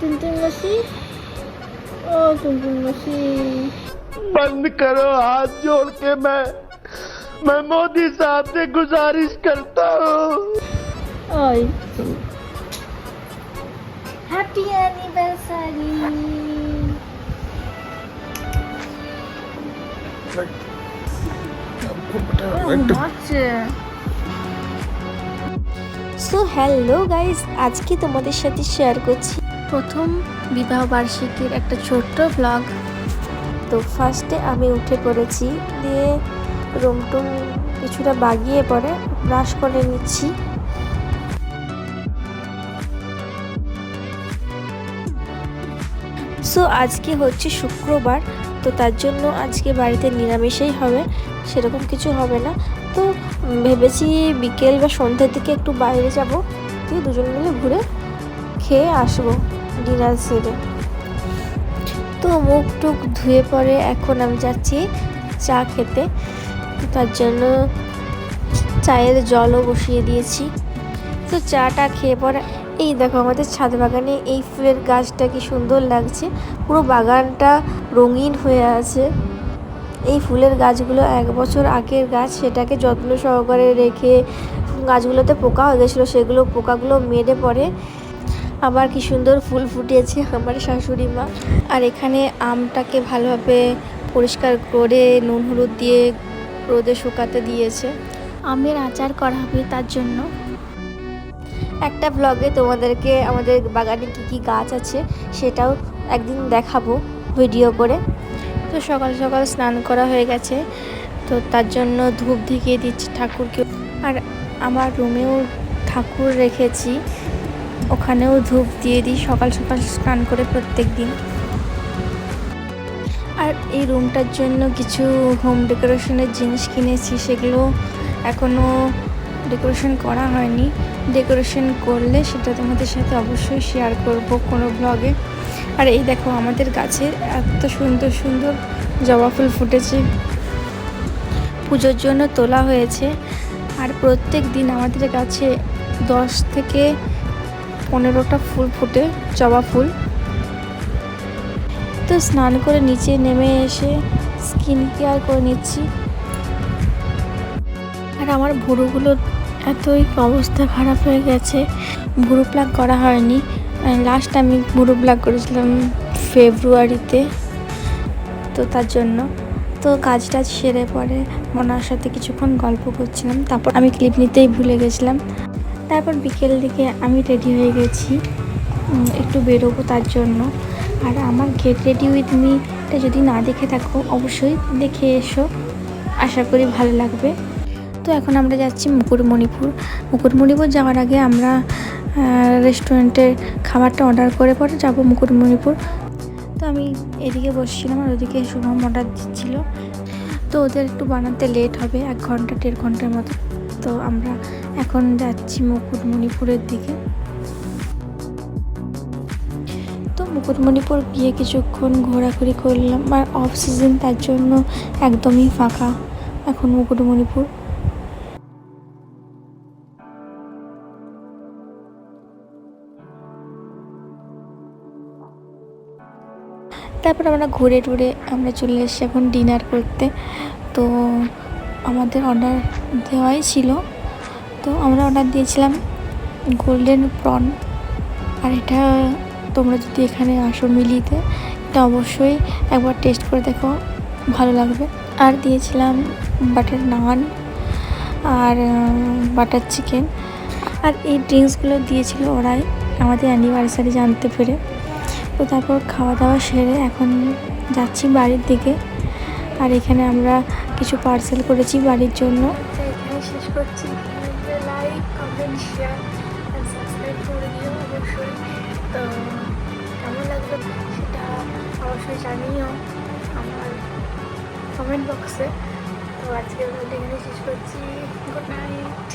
टुनटुन मसी ओ टुनटुन मसी बंद करो हाथ जोड़ के मैं मैं मोदी साहब से गुजारिश करता हूँ ओए happy anniversary so hello guys আজকে তোমাদের সাথে শেয়ার করছি প্রথম বিবাহ বার্ষিকীর একটা ছোট্ট ব্লগ তো ফার্স্টে আমি উঠে পড়েছি, দিয়ে রুমটুম কিছুটা বাগিয়ে পরে ব্রাশ করে নিচ্ছি। সো আজকে হচ্ছে শুক্রবার, তো তার জন্য আজকে বাড়িতে নিরামিষেই হবে, সেরকম কিছু হবে না। তো ভেবেছি বিকেল বা সন্ধ্যের দিকে একটু বাইরে যাব, দিয়ে দুজন মিলে ঘুরে খেয়ে আসব। ডিনার সেরে। তো মুখ টুক ধুয়ে পরে এখন আমি যাচ্ছি চা খেতে। তার জন্য চায়ের জলও বসিয়ে দিয়েছি। তো চাটা খেয়ে পরে, এই দেখো আমাদের ছাদ বাগানে এই ফুলের গাছটা কি সুন্দর লাগছে। পুরো বাগানটা রঙিন হয়ে আছে। এই ফুলের গাছগুলো এক বছর আগের গাছ, সেটাকে যত্ন সহকারে রেখে গাছগুলোতে পোকা হয়ে গেছিল, সেগুলো পোকাগুলো মেরে পড়ে আবার কি সুন্দর ফুল ফুটিয়েছে আমার শাশুড়ি মা। আর এখানে আমটাকে ভালোভাবে পরিষ্কার করে নুন হলুদ দিয়ে রোদে শুকাতে দিয়েছে। আমের আচার করা হবে তার জন্য। একটা ব্লগে তোমাদেরকে আমাদের বাগানে কি কি গাছ আছে সেটাও একদিন দেখাবো ভিডিও করে। তো সকাল সকাল স্নান করা হয়ে গেছে। তো তার জন্য ধূপ দেখিয়ে দিচ্ছি ঠাকুরকে। আর আমার রুমেও ঠাকুর রেখেছি। ওখানেও ধূপ দিয়ে দিই, সকাল সকাল স্নান করে প্রত্যেক দিন। আর এই রুমটার জন্য কিছু হোম ডেকোরেশনের জিনিস কিনেছি, সেগুলো এখনও ডেকোরেশন করা হয়নি। ডেকোরেশন করলে সেটা তোমাদের সাথে অবশ্যই শেয়ার করব কোনো ব্লগে আর এই দেখো আমাদের গাছে এত সুন্দর সুন্দর জবা ফুল ফুটেছে। পুজোর জন্য তোলা হয়েছে। আর প্রত্যেক দিন আমাদের গাছে দশ থেকে পনেরোটা ফুল ফুটে জবা ফুল। তো স্নান করে নিচে নেমে এসে স্কিন কেয়ার করে নিচ্ছি। আর আমার ভুরুগুলো এতই অবস্থা খারাপ হয়ে গেছে। ভুরু প্লাগ করা হয়নি। লাস্ট আমি ভুরু প্লাগ করেছিলাম ফেব্রুয়ারিতে। তো তার জন্য। তো কাজ টাজ সেরে পরে মনার সাথে কিছুক্ষণ গল্প করছিলাম। তারপর আমি ক্লিপ নিতেই ভুলে গেছিলাম। তারপর বিকেল দিকে আমি রেডি হয়ে গেছি। একটু বেরোবো তার জন্য। আর আমার গেট রেডি উইথ মিটা যদি না দেখে থাকো, অবশ্যই দেখে এসো। আশা করি ভালো লাগবে। তো এখন আমরা যাচ্ছি মুকুটমণিপুর। মুকুটমণিপুর যাওয়ার আগে আমরা রেস্টুরেন্টের খাবারটা অর্ডার করে পরে যাব মুকুটমণিপুর। তো আমি এদিকে বসছিলাম আর ওদিকে শুভম অর্ডার দিচ্ছিল। তো ওদের একটু বানাতে লেট হবে, এক ঘণ্টা, দেড় ঘণ্টার মতো। তো আমরা এখন যাচ্ছি মুকুটমণিপুরের দিকে। তো মুকুটমণিপুর গিয়ে কিছুক্ষণ ঘোরাঘুরি করলাম, আর অফ সিজন তার জন্য একদমই ফাঁকা এখন মুকুটমণিপুর। তারপর আমরা ঘুরে টুরে আমরা চলে এসেছি এখন ডিনার করতে। তো আমাদের অর্ডার দেওয়াই ছিল। তো আমরা অর্ডার দিয়েছিলাম গোল্ডেন প্রন আর এটা তোমরা যদি এখানে আসো মিলিতে, এটা অবশ্যই একবার টেস্ট করে দেখো, ভালো লাগবে। আর দিয়েছিলাম বাটার নান আর বাটার চিকেন আর এই ড্রিঙ্কসগুলো দিয়েছিল ওরাই, আমাদের অ্যানিভার্সারি জানতে পেরে। তো তারপর খাওয়া দাওয়া সেরে এখন যাচ্ছি বাড়ির দিকে। আর এখানে আমরা কিছু পার্সেল করেছি বাড়ির জন্য। এখানে শেষ করছি। কমেন্ট অবশ্যই। তো, কেমন সেটা অবশ্যই জানিও আমার কমেন্ট বক্সে তো আজকে এখানে শেষ করছি। Good night